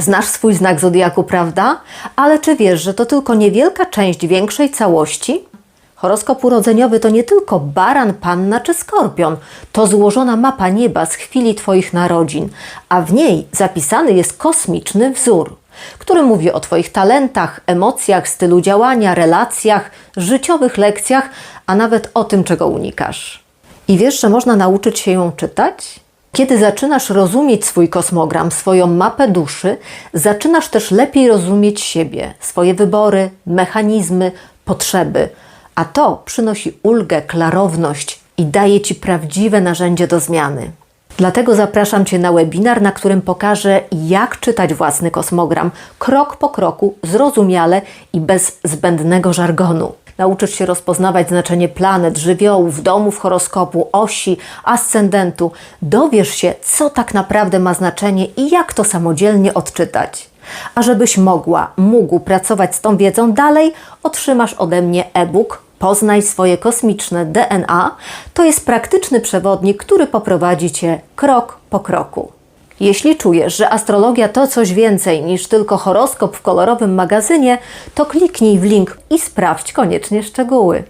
Znasz swój znak zodiaku, prawda? Ale czy wiesz, że to tylko niewielka część większej całości? Horoskop urodzeniowy to nie tylko baran, panna czy skorpion. To złożona mapa nieba z chwili Twoich narodzin, a w niej zapisany jest kosmiczny wzór, który mówi o Twoich talentach, emocjach, stylu działania, relacjach, życiowych lekcjach, a nawet o tym, czego unikasz. I wiesz, że można nauczyć się ją czytać? Kiedy zaczynasz rozumieć swój kosmogram, swoją mapę duszy, zaczynasz też lepiej rozumieć siebie, swoje wybory, mechanizmy, potrzeby, a to przynosi ulgę, klarowność i daje Ci prawdziwe narzędzie do zmiany. Dlatego zapraszam Cię na webinar, na którym pokażę, jak czytać własny kosmogram, krok po kroku, zrozumiale i bez zbędnego żargonu. Nauczysz się rozpoznawać znaczenie planet, żywiołów, domów horoskopu, osi, ascendentu. Dowiesz się, co tak naprawdę ma znaczenie i jak to samodzielnie odczytać. A żebyś mogła, mógł pracować z tą wiedzą dalej, otrzymasz ode mnie e-book Poznaj swoje kosmiczne DNA. To jest praktyczny przewodnik, który poprowadzi Cię krok po kroku. Jeśli czujesz, że astrologia to coś więcej niż tylko horoskop w kolorowym magazynie, to kliknij w link i sprawdź koniecznie szczegóły.